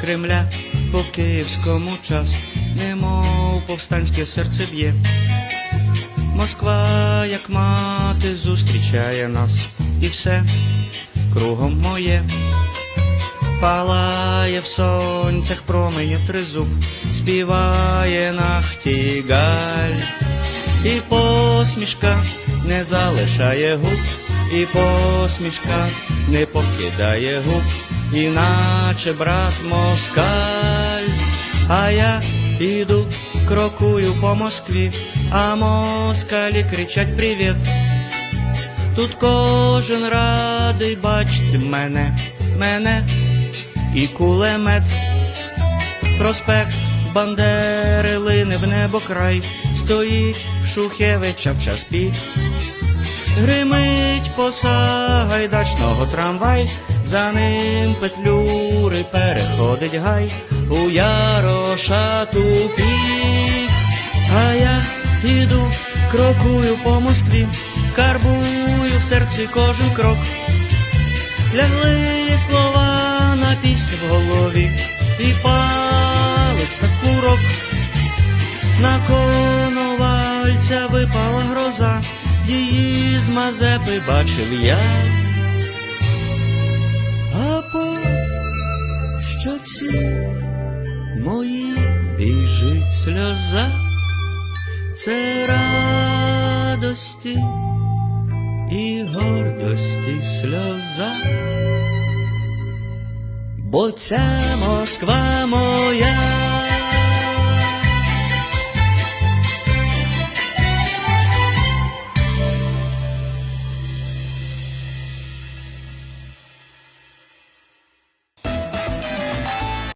Кремля по київському час, немов повстанське серце б'є. Москва, як мати, зустрічає нас, і все кругом моє. Палає в сонцях промені тризуб, співає нахтігаль, і посмішка не залишає губ, і посмішка не покидає губ, іначе брат москаль, а я іду, крокую по Москві, а москалі кричать привіт. Тут кожен радий бачити мене, мене і кулемет. Проспект Бандери лине в небо край, стоїть Шухевича в час пік. Гримить поса гайдачного трамвай, за ним петлюри переходить гай, у яроша тупік. А я іду, крокую по Москві, карбую в серці кожен крок. Лягли слова на пісню в голові, і палець на курок. На коновальця випала гроза, її з Мазепи бачив я. Щоці мої біжить сльоза, це радості і гордості сльоза. Бо ця Москва моя.